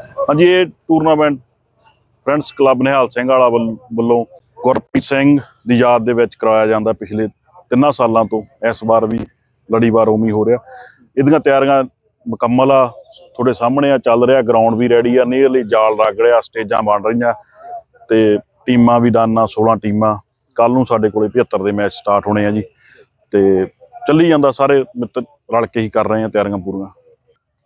ਹਾਂਜੀ, ਇਹ tournament friends club Nihal Singh Wala ਵੱਲ- ਵੱਲੋਂ ਗੁਰਪ੍ਰੀਤ ਸਿੰਘ ਦੀ ਯਾਦ ਦੇ ਵਿੱਚ ਕਰਾਇਆ ਜਾਂਦਾ ਪਿਛਲੇ ਤਿੰਨਾਂ ਸਾਲਾਂ ਤੋਂ। ਇਸ ਵਾਰ ਵੀ ਲੜੀਵਾਰ ਉਵੇਂ ਹੀ ਹੋ ਰਿਹਾ। ਇਹਦੀਆਂ ਤਿਆਰੀਆਂ ਮੁਕੰਮਲ ਆ। ਤੁਹਾਡੇ ਸਾਹਮਣੇ ਆ, ਚੱਲ ਰਿਹਾ। ਗਰਾਊਂਡ ਵੀ ਰੈਡੀ ਆ। ਨੀਅਰਲੀ ਜਾਲ ਲੱਗ ਰਿਹਾ ਸਟੇਜਾਂ ਬਣ ਰਹੀਆਂ। ਤੇ ਟੀਮਾਂ ਵੀ ਦਾਨਾ 16 ਟੀਮਾਂ। ਕੱਲ ਨੂੰ ਸਾਡੇ ਕੋਲੇ 75 ਦੇ ਮੈਚ ਸਟਾਰਟ ਹੋਣੇ ਆ ਜੀ। ਤੇ ਚੱਲੀ ਜਾਂਦਾ ਸਾਰੇ ਮਿੱਤਰ ਰਲ ਕੇ ਹੀ ਕਰ ਰਹੇ ਆ ਤਿਆਰੀਆਂ ਪੂਰੀਆਂ।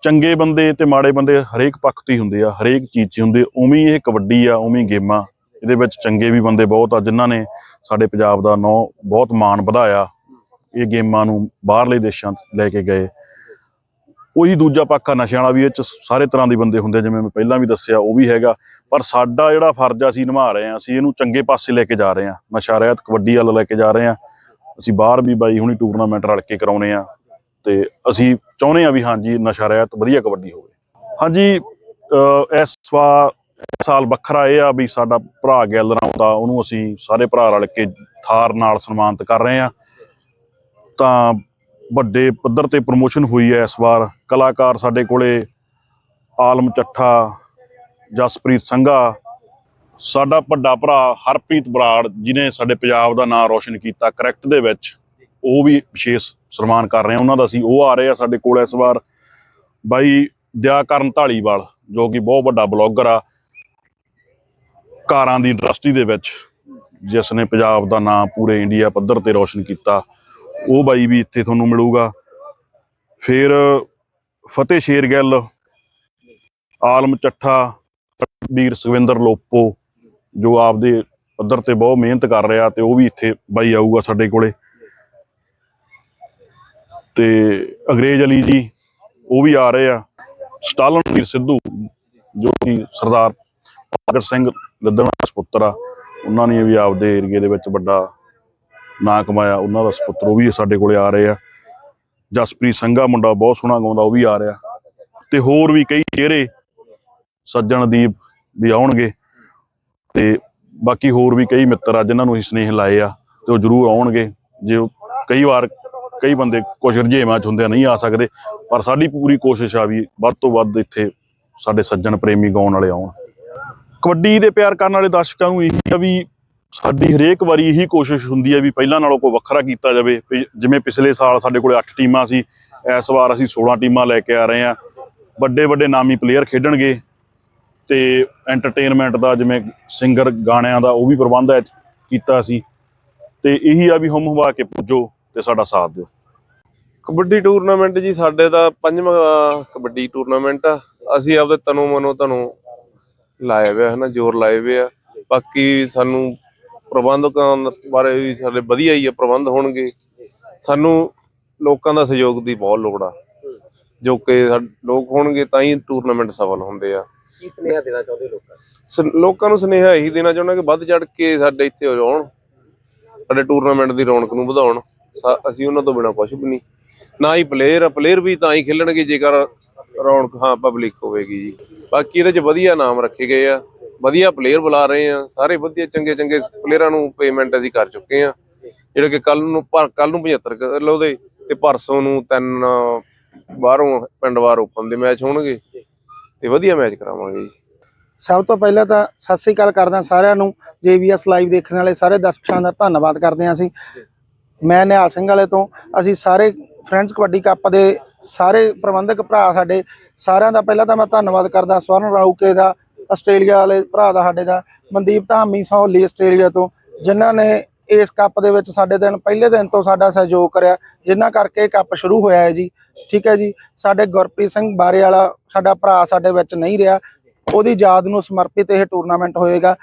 ਚੰਗੇ ਬੰਦੇ ਤੇ ਮਾੜੇ ਬੰਦੇ ਹਰੇਕ ਪੱਖ ਤੇ ਹੀ ਹੁੰਦੇ ਆ, ਹਰੇਕ ਚੀਜ਼ 'ਚ ਹੁੰਦੇ ਉਵੇਂ ਇਹ ਕਬੱਡੀ ਆ, ਉਵੇਂ ਗੇਮਾਂ, ਇਹਦੇ ਵਿੱਚ ਚੰਗੇ ਵੀ ਬੰਦੇ ਬਹੁਤ ਆ, ਜਿਨ੍ਹਾਂ ਨੇ ਸਾਡੇ ਪੰਜਾਬ ਦਾ ਨਾਂ ਬਹੁਤ ਮਾਣ ਵਧਾਇਆ, ਇਹ ਗੇਮਾਂ ਨੂੰ ਬਾਹਰਲੇ ਦੇਸ਼ਾਂ ਲੈ ਕੇ ਗਏ। ਉਹੀ ਦੂਜਾ ਪੱਖ ਆ, ਨਸ਼ਿਆਂ ਵਾਲਾ ਵੀ ਇਹ 'ਚ ਸਾਰੇ ਤਰ੍ਹਾਂ ਦੇ ਬੰਦੇ ਹੁੰਦੇ ਜਿਵੇਂ ਮੈਂ ਪਹਿਲਾਂ ਵੀ ਦੱਸਿਆ, ਉਹ ਵੀ ਹੈਗਾ। ਪਰ ਸਾਡਾ ਜਿਹੜਾ ਫਰਜ਼ ਆ, ਅਸੀਂ ਨਿਭਾ ਰਹੇ ਆ, ਅਸੀਂ ਇਹਨੂੰ ਚੰਗੇ ਪਾਸੇ ਲੈ ਕੇ ਜਾ ਰਹੇ ਆ। ਨਸ਼ਾ ਰਹਿਤ ਕਬੱਡੀ ਵੱਲ ਲੈ ਕੇ ਜਾ ਰਹੇ ਆ। ਅਸੀਂ ਬਾਹਰ ਵੀ ਬਾਈ ਹੁਣੀ ਟੂਰਨਾਮੈਂਟ ਰਲ ਕੇ ਕਰਾਉਨੇ ਆ। ਤੇ ਅਸੀਂ ਚਾਹੁੰਦੇ ਆ ਵੀ ਹਾਂਜੀ, ਨਸ਼ਾ ਰਹਿਤ ਵਧੀਆ ਕਬੱਡੀ ਹੋਵੇ। ਹਾਂਜੀ ਇਸ ਵਾਰ, ਇਸ ਸਾਲ ਵੱਖਰਾ ਇਹ ਆ ਵੀ ਸਾਡਾ ਭਰਾ ਗੈਲਰਾਂ ਦਾ, ਉਹਨੂੰ ਅਸੀਂ ਸਾਰੇ ਭਰਾ ਰਲ ਕੇ ਥਾਰ ਨਾਲ ਸਨਮਾਨਿਤ ਕਰ ਰਹੇ ਆ ਤਾਂ ਵੱਡੇ ਪੱਧਰ ਤੇ ਪ੍ਰੋਮੋਸ਼ਨ ਹੋਈ ਹੈ ਇਸ ਵਾਰ। ਕਲਾਕਾਰ ਸਾਡੇ ਕੋਲੇ ਆਲਮ ਚੱਠਾ, ਜਸਪ੍ਰੀਤ ਸੰਘਾ, ਸਾਡਾ ਵੱਡਾ ਭਰਾ ਹਰਪ੍ਰੀਤ ਬਰਾੜ ਜਿਨੇ ਸਾਡੇ ਪੰਜਾਬ ਦਾ ਨਾਮ ਰੋਸ਼ਨ ਕੀਤਾ ਕਰੈਕਟ ਦੇ ਵਿੱਚ। ਉਹ ਵੀ ਵਿਸ਼ੇਸ਼ ਸਨਮਾਨ ਕਰ ਰਹੇ ਆ ਉਹਨਾਂ ਦਾ ਅਸੀਂ ਉਹ ਆ ਰਹੇ ਆ ਸਾਡੇ ਕੋਲ ਇਸ ਵਾਰ ਬਾਈ ਦਿਆਕਰਨ ਢਾਲੀਵਾਲ ਜੋ ਕਿ ਬਹੁਤ ਵੱਡਾ ਬਲੌਗਰ ਆ। ਕਾਰਾਂ ਦੀ ਇੰਡਸਟਰੀ ਦੇ ਵਿੱਚ ਜਿਸ ਨੇ ਪੰਜਾਬ ਦਾ ਨਾਮ ਪੂਰੇ ਇੰਡੀਆ ਪੱਧਰ ਤੇ ਰੌਸ਼ਨ ਕੀਤਾ, ਉਹ ਬਾਈ ਵੀ ਇੱਥੇ ਤੁਹਾਨੂੰ ਮਿਲੂਗਾ। ਫਿਰ ਫਤਿਹ ਸ਼ੇਰ ਗਿੱਲ ਆਲਮ ਚੱਠਾ, ਵੀਰ ਸੁਖਵਿੰਦਰ ਲੋਪੋ, ਜੋ ਆਪਦੇ ਪੱਧਰ ਤੇ ਬਹੁਤ ਮਿਹਨਤ ਕਰ ਰਿਹਾ ਤੇ ਉਹ ਵੀ ਇੱਥੇ ਬਾਈ ਆਊਗਾ ਸਾਡੇ ਕੋਲੇ। ਤੇ ਅੰਗਰੇਜ਼ ਅਲੀ ਜੀ, ਉਹ ਵੀ ਆ ਰਹੇ ਆ। ਸਟਾਲਨ ਵੀਰ ਸਿੱਧੂ, ਜੋ ਕਿ ਸਰਦਾਰ ਭਗਤ ਸਿੰਘ ਲੱਦਣ ਦਾ ਸੁਪੁੱਤਰ ਆ, ਉਹਨਾਂ ਨੇ ਵੀ ਆਪਦੇ ਏਰੀਏ ਦੇ ਵਿੱਚ ਵੱਡਾ ਨਾਂ ਕਮਾਇਆ। ਉਹਨਾਂ ਦਾ ਸੁਪੁੱਤਰ ਉਹ ਵੀ ਸਾਡੇ ਕੋਲੇ ਆ ਰਹੇ ਆ। ਜਸਪ੍ਰੀਤ ਸੰਘਾ ਮੁੰਡਾ ਬਹੁਤ ਸੋਹਣਾ ਗਾਉਂਦਾ, ਉਹ ਵੀ ਆ ਰਿਹਾ। ਤੇ ਹੋਰ ਵੀ ਕਈ ਚਿਹਰੇ ਸੱਜਣ ਦੀਪ ਵੀ ਆਉਣਗੇ। ਤੇ ਬਾਕੀ ਹੋਰ ਵੀ ਕਈ ਮਿੱਤਰ ਆ, ਜਿਨ੍ਹਾਂ ਨੂੰ ਅਸੀਂ ਸਨੇਹ ਲਾਏ ਆ, ਤੇ ਉਹ ਜ਼ਰੂਰ ਆਉਣਗੇ। ਜੇ ਉਹ ਕਈ ਵਾਰ ਕਈ ਬੰਦੇ ਕੁਝ ਰੁਝੇਵਾਂ ਚ ਹੁੰਦੇ ਨਹੀਂ ਆ ਸਕਦੇ, ਪਰ ਸਾਡੀ ਪੂਰੀ ਕੋਸ਼ਿਸ਼ ਆ ਵੀ ਵੱਧ ਤੋਂ ਵੱਧ ਇੱਥੇ ਸਾਡੇ ਸੱਜਣ ਪ੍ਰੇਮੀ ਗਾਉਣ ਵਾਲੇ ਆਉਣ। ਕਬੱਡੀ ਦੇ ਪਿਆਰ ਕਰਨ ਵਾਲੇ ਦਰਸ਼ਕਾਂ ਨੂੰ ਇਹੀ ਆ ਵੀ ਸਾਡੀ ਹਰੇਕ ਵਾਰੀ ਇਹੀ ਕੋਸ਼ਿਸ਼ ਹੁੰਦੀ ਹੈ ਵੀ ਪਹਿਲਾਂ ਨਾਲੋਂ ਕੋਈ ਵੱਖਰਾ ਕੀਤਾ ਜਾਵੇ। ਵੀ ਜਿਵੇਂ ਪਿਛਲੇ ਸਾਲ ਸਾਡੇ ਕੋਲੇ 8 ਟੀਮਾਂ ਸੀ, ਇਸ ਵਾਰ ਅਸੀਂ 16 ਟੀਮਾਂ ਲੈ ਕੇ ਆ ਰਹੇ ਹਾਂ ਵੱਡੇ ਵੱਡੇ ਨਾਮੀ ਪਲੇਅਰ ਖੇਡਣਗੇ ਤੇ ਐਂਟਰਟੇਨਮੈਂਟ ਦਾ ਜਿਵੇਂ ਸਿੰਗਰ ਗਾਣਿਆਂ ਦਾ ਉਹ ਵੀ ਪ੍ਰਬੰਧ ਹੈ ਕੀਤਾ ਸੀ। ਤੇ ਇਹੀ ਆ ਵੀ ਹਮ ਹਵਾ ਕੇ ਪੁੱਜੋ ਤੇ ਸਾਡਾ ਸਾਥ ਦਿਓ। ਕਬੱਡੀ ਟੂਰਨਾਮੈਂਟ ਜੀ ਸਾਡੇ ਦਾ ਪੰਜਵਾਂ ਕਬੱਡੀ ਟੂਰਨਾਮੈਂਟ ਆ। ਅਸੀਂ ਆਪਦੇ ਤਨੋਂ ਮਨੋਂ ਤੁਹਾਨੂੰ ਲਾਇਆ ਹੋਇਆ ਹੈ ਨਾ ਜ਼ੋਰ ਲਾਏ ਹੋਏ ਆ। ਬਾਕੀ ਸਾਨੂੰ ਪ੍ਰਬੰਧਕਾਂ ਬਾਰੇ ਵੀ ਸਾਡੇ ਵਧੀਆ ਹੀ ਆ ਪ੍ਰਬੰਧ ਹੋਣਗੇ। ਸਾਨੂੰ ਲੋਕਾਂ ਦਾ ਸਹਿਯੋਗ ਦੀ ਬਹੁਤ ਲੋੜ ਆ। ਜੋ ਕਿ ਲੋਕ ਹੋਣਗੇ ਤਾਂ ਹੀ ਟੂਰਨਾਮੈਂਟ ਸਫਲ ਹੁੰਦੇ ਆ। ਕੀ ਸੁਨੇਹਾ ਦੇਣਾ ਚਾਹੁੰਦੇ ਲੋਕਾਂ ਨੂੰ? ਸ- ਲੋਕਾਂ ਨੂੰ ਸੁਨੇਹਾ ਇਹੀ ਦੇਣਾ ਚਾਹੁੰਦਾ ਕਿ ਵੱਧ ਚੜ ਕੇ ਸਾਡੇ ਇੱਥੇ ਆਉਣ। ਸਾਡੇ ਟੂਰਨਾਮੈਂਟ ਦੀ ਰੌਣਕ ਨੂੰ ਵਧਾਉਣ। ਅਸੀਂ ਉਹਨਾਂ ਤੋਂ ਬਿਨਾ ਕੁਝ ਵੀ ਨਹੀਂ। ਨਾ ਹੀ ਪਲੇਅਰ ਆ ਪਲੇਅਰ ਵੀ ਤਾਂ ਹੀ ਖੇਲਣਗੇ ਜੇਕਰ ਰੌਣਕ, ਹਾਂ ਪਬਲਿਕ ਹੋਵੇਗੀ ਜੀ। ਬਾਕੀ ਇਹਦੇ 'ਚ ਵਧੀਆ ਨਾਮ ਰੱਖੇ ਗਏ ਆ। ਵਧੀਆ ਪਲੇਅਰ ਬੁਲਾ ਰਹੇ ਆ। ਸਾਰੇ ਵਧੀਆ ਚੰਗੇ ਚੰਗੇ ਪਲੇਅਰਾਂ ਨੂੰ ਪੇਮੈਂਟ ਅਸੀਂ ਕਰ ਚੁੱਕੇ ਆ। ਜਿਹੜੇ ਕਿ ਕੱਲ ਨੂੰ ਕੱਲ ਨੂੰ 75 ਕਿਲੋ ਦੇ ਤੇ ਪਰਸੋਂ ਨੂੰ ਤਿੰਨ, ਬਾਹਰੋਂ ਪਿੰਡ ਬਾਹਰ ਓਪਨ ਦੇ ਮੈਚ ਹੋਣਗੇ। ਤੇ ਵਧੀਆ ਮੈਚ ਕਰਾਵਾਂਗੇ ਜੀ। ਸਭ ਤੋਂ ਪਹਿਲਾਂ ਤਾਂ ਸਤਿ ਸ੍ਰੀ ਅਕਾਲ ਕਰਦਾ ਸਾਰਿਆਂ ਨੂੰ। ਜੇਵੀਐਸ ਲਾਈਵ ਦੇਖਣ ਵਾਲੇ ਸਾਰੇ ਦਰਸ਼ਕਾਂ ਦਾ ਧੰਨਵਾਦ ਕਰਦੇ ਹਾਂ ਅਸੀਂ। ਮੈਂ ਨਿਹਾਲ ਸਿੰਘ ਵਾਲੇ ਤੋਂ। ਅਸੀਂ ਸਾਰੇ ਫਰੈਂਡਸ, ਕਬੱਡੀ ਕੱਪ ਦੇ ਸਾਰੇ ਪ੍ਰਬੰਧਕ ਭਰਾ ਸਾਡੇ, ਸਾਰਿਆਂ ਦਾ ਪਹਿਲਾਂ ਤਾਂ ਮੈਂ ਧੰਨਵਾਦ ਕਰਦਾ ਸਵਰਨ ਰਾਊਕੇ ਦਾ, ਆਸਟ੍ਰੇਲੀਆ ਵਾਲੇ ਭਰਾ ਦਾ ਸਾਡੇ ਦਾ, ਮਨਦੀਪ ਧਾਮੀ ਸਹੌਲੀ ਆਸਟ੍ਰੇਲੀਆ ਤੋਂ, ਜਿਨ੍ਹਾਂ ਨੇ ਇਸ ਕੱਪ ਦੇ ਵਿੱਚ ਸਾਡੇ ਦਿਨ, ਪਹਿਲੇ ਦਿਨ ਤੋਂ ਸਾਡਾ ਸਹਿਯੋਗ ਕਰਿਆ, ਜਿਨ੍ਹਾਂ ਕਰਕੇ ਇਹ ਕੱਪ ਸ਼ੁਰੂ ਹੋਇਆ ਹੈ ਜੀ। ਠੀਕ ਹੈ ਜੀ, ਸਾਡੇ ਗੁਰਪ੍ਰੀਤ ਸਿੰਘ ਬਾਰੇ ਵਾਲਾ ਸਾਡਾ ਭਰਾ ਸਾਡੇ ਵਿੱਚ ਨਹੀਂ ਰਿਹਾ, ਉਹਦੀ ਯਾਦ ਨੂੰ ਸਮਰਪਿਤ ਇਹ ਟੂਰਨਾਮੈਂਟ ਹੋਏਗਾ,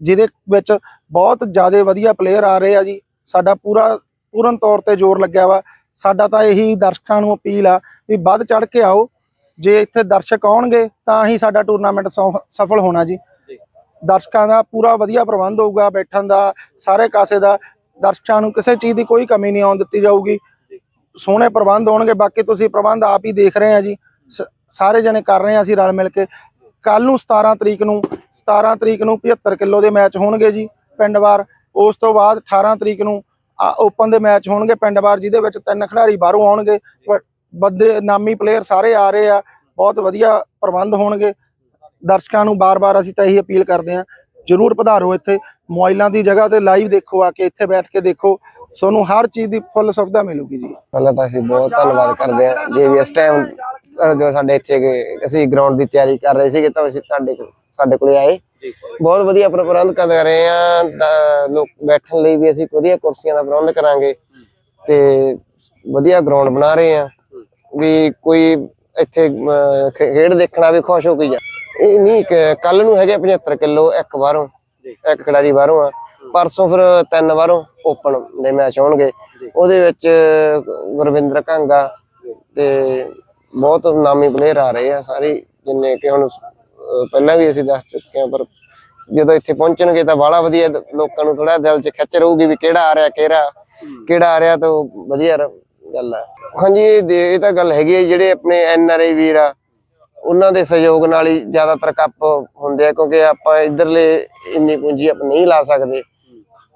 ਜਿਹਦੇ ਵਿੱਚ ਬਹੁਤ ਜ਼ਿਆਦਾ ਵਧੀਆ ਪਲੇਅਰ ਆ ਰਹੇ ਆ ਜੀ, ਸਾਡਾ ਪੂਰਾ, ਪੂਰਨ ਤੌਰ ਤੇ ਜ਼ੋਰ ਲੱਗਿਆ ਵਾ ਸਾਡਾ ਤਾਂ ਇਹੀ ਦਰਸ਼ਕਾਂ ਨੂੰ ਅਪੀਲ ਆ ਵੀ ਵੱਧ ਚੜ ਕੇ ਆਓ। ਜੇ ਇੱਥੇ ਦਰਸ਼ਕ ਆਉਣਗੇ ਤਾਂ ਹੀ ਸਾਡਾ ਟੂਰਨਾਮੈਂਟ ਸਫਲ ਹੋਣਾ ਜੀ। ਦਰਸ਼ਕਾਂ ਦਾ ਪੂਰਾ ਵਧੀਆ ਪ੍ਰਬੰਧ ਹੋਊਗਾ ਬੈਠਣ ਦਾ ਸਾਰੇ ਕਾਸੇ ਦਾ। ਦਰਸ਼ਕਾਂ ਨੂੰ ਕਿਸੇ ਚੀਜ਼ ਦੀ ਕੋਈ ਕਮੀ ਨਹੀਂ ਆਉਣ ਦਿੱਤੀ ਜਾਊਗੀ। ਸੋਹਣੇ ਪ੍ਰਬੰਧ ਹੋਣਗੇ ਬਾਕੀ ਤੁਸੀਂ ਪ੍ਰਬੰਧ ਆਪ ਹੀ ਦੇਖ ਰਹੇ ਆ ਜੀ। ਸਾਰੇ ਜਣੇ ਕਰ ਰਹੇ ਆ ਅਸੀਂ ਰਲ ਮਿਲ ਕੇ। ਕੱਲ ਨੂੰ 17 ਤਰੀਕ ਨੂੰ 17 ਤਰੀਕ ਨੂੰ 75 ਕਿਲੋ ਦੇ ਮੈਚ ਹੋਣਗੇ ਜੀ ਪਿੰਡਵਾਰ ਉਸ ਤੋਂ ਬਾਅਦ 18 ਤਰੀਕ ਨੂੰ ਓਪਨ ਦੇ ਮੈਚ ਹੋਣਗੇ ਪਿੰਡਵਾਰ ਜਿਹਦੇ ਵਿੱਚ ਤਿੰਨ ਖਿਡਾਰੀ ਬਾਹਰੋਂ ਆਉਣਗੇ ਬੰਦੇ ਨਾਮੀ ਪਲੇਅਰ ਸਾਰੇ ਆ ਰਹੇ ਆ, ਬਹੁਤ ਵਧੀਆ ਪ੍ਰਬੰਧ ਹੋਣਗੇ। ਦਰਸ਼ਕਾਂ ਨੂੰ ਬਾਰ-ਬਾਰ ਅਸੀਂ ਤਾਂ ਇਹੀ ਅਪੀਲ ਕਰਦੇ ਹਾਂ, ਜਰੂਰ ਪਧਾਰੋ ਇੱਥੇ, ਮੋਬਾਈਲਾਂ ਦੀ ਜਗ੍ਹਾ ਤੇ ਲਾਈਵ ਦੇਖੋ, ਆ ਕੇ ਇੱਥੇ ਬੈਠ ਕੇ ਦੇਖੋ, ਤੁਹਾਨੂੰ ਹਰ ਚੀਜ਼ ਦੀ ਫੁੱਲ ਸੁਵਿਧਾ ਮਿਲੂਗੀ ਜੀ। ਪਹਿਲਾਂ ਤਾਂ ਅਸੀਂ ਬਹੁਤ ਧੰਨਵਾਦ ਕਰਦੇ ਹਾਂ, ਜੇ ਵੀ ਇਸ ਟਾਈਮ ਜੋ ਸਾਡੇ ਇੱਥੇ ਗਏ ਅਸੀਂ ਗਰਾਊਂਡ ਦੀ ਤਿਆਰੀ ਕਰ ਰਹੇ ਸੀਗੇ ਤਾਂ ਅਸੀਂ ਤੁਹਾਡੇ ਕੋਲ- ਸਾਡੇ ਕੋਲੇ ਆਏ। ਬਹੁਤ ਵਧੀਆ ਪ੍ਰਬੰਧ ਕਰ ਰਹੇ ਆ ਲੋਕ ਬੈਠਣ ਲਈ ਵੀ ਅਸੀਂ ਵਧੀਆ ਕੁਰਸੀਆਂ ਦਾ ਪ੍ਰਬੰਧ ਕਰਾਂਗੇ। ਤੇ ਵਧੀਆ ਗਰਾਊਂਡ ਬਣਾ ਰਹੇ ਆ। ਵੀ ਕੋਈ ਇੱਥੇ ਅਮ, ਖੇ- ਖੇਡ ਦੇਖਣਾ ਵੀ ਖੁਸ਼ ਹੋ ਕੇ ਜਾ। ਇਹ ਨਹੀਂ ਕੱਲ ਨੂੰ ਹੈਗੇ 75 ਕਿਲੋ ਇੱਕ ਬਾਹਰੋਂ ਇੱਕ ਖਿਡਾਰੀ ਬਾਹਰੋਂ ਆ। ਪਰਸੋਂ ਫਿਰ ਤਿੰਨ ਬਾਹਰੋਂ ਓਪਨ ਦੇ ਮੈਚ ਹੋਣਗੇ। ਉਹਦੇ ਵਿੱਚ ਗੁਰਵਿੰਦਰ ਕਾਂਗਾ ਤੇ ਬਹੁਤ ਨਾਮੀ ਪਲੇਅਰ ਆ ਰਹੇ ਆ ਸਾਰੇ ਜਿੰਨੇ ਕਿ ਹੁਣ ਪਹਿਲਾਂ ਵੀ ਅਸੀਂ ਦੱਸ ਚੁੱਕੇ ਆ ਪਰ ਜਦੋਂ ਇੱਥੇ ਪਹੁੰਚਣਗੇ ਤਾਂ ਬਾਹਲਾ ਵਧੀਆ ਲੋਕਾਂ ਨੂੰ ਥੋੜਾ ਦਿਲ 'ਚ ਖਿੱਚ ਰਹੂਗੀ ਵੀ ਕਿਹੜਾ ਆ ਰਿਹਾ, ਕਿਹੜਾ ਕਿਹੜਾ ਆ ਰਿਹਾ ਤਾਂ ਵਧੀਆ ਗੱਲ ਆ। ਹਾਂਜੀ, ਇਹ ਤਾਂ ਗੱਲ ਹੈਗੀ ਹੈ ਜਿਹੜੇ ਆਪਣੇ ਐਨ ਆਰ ਆਈ ਵੀਰ ਆ, ਉਹਨਾਂ ਦੇ ਸਹਿਯੋਗ ਨਾਲ ਹੀ ਜ਼ਿਆਦਾਤਰ ਕੱਪ ਹੁੰਦੇ ਆ, ਕਿਉਂਕਿ ਆਪਾਂ ਇਧਰਲੇ ਇੰਨੀ ਪੂੰਜੀ ਆਪਾਂ ਨਹੀਂ ਲਾ ਸਕਦੇ।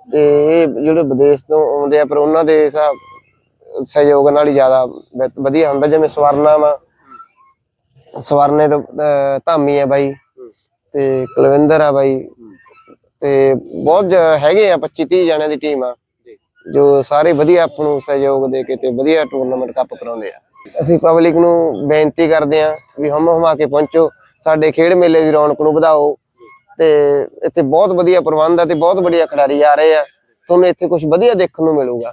ਤੇ ਇਹ ਜਿਹੜੇ ਵਿਦੇਸ਼ ਤੋਂ ਆਉਂਦੇ ਆ, ਪਰ ਉਹਨਾਂ ਦੇ ਹਿਸਾਬ ਸਹਿਯੋਗ ਨਾਲ ਹੀ ਜ਼ਿਆਦਾ ਵਧੀਆ ਹੁੰਦਾ, ਜਿਵੇਂ ਸਵਰਨਾ ਵਾ। ਸਵਰਨੇ ਤੋਂ ਧਾਮੀ ਆ ਬਾਈ। ਤੇ ਕੁਲਵਿੰਦਰ ਆ ਬਾਈ। ਤੇ ਬਹੁਤ ਹੈਗੇ ਆ 25 30 ਜਣਿਆਂ ਦੀ ਟੀਮ ਆ। ਜੋ ਸਾਰੇ ਵਧੀਆ ਆਪ ਨੂੰ ਸਹਿਯੋਗ ਦੇ ਕੇ ਤੇ ਵਧੀਆ ਟੂਰਨਾਮੈਂਟ ਕੱਪ ਕਰਾਉਂਦੇ ਆ। ਅਸੀਂ ਪਬਲਿਕ ਨੂੰ ਬੇਨਤੀ ਕਰਦੇ ਆ ਵੀ ਹਮ ਹਮਾ ਕੇ ਪਹੁੰਚੋ। ਸਾਡੇ ਖੇਡ ਮੇਲੇ ਦੀ ਰੌਣਕ ਨੂੰ ਵਧਾਓ। ਤੇ ਇੱਥੇ ਬਹੁਤ ਵਧੀਆ ਪ੍ਰਬੰਧ ਆ ਤੇ ਬਹੁਤ ਵਧੀਆ ਖਿਡਾਰੀ ਆ ਰਹੇ ਆ। ਤੁਹਾਨੂੰ ਇੱਥੇ ਕੁਝ ਵਧੀਆ ਦੇਖਣ ਨੂੰ ਮਿਲੂਗਾ।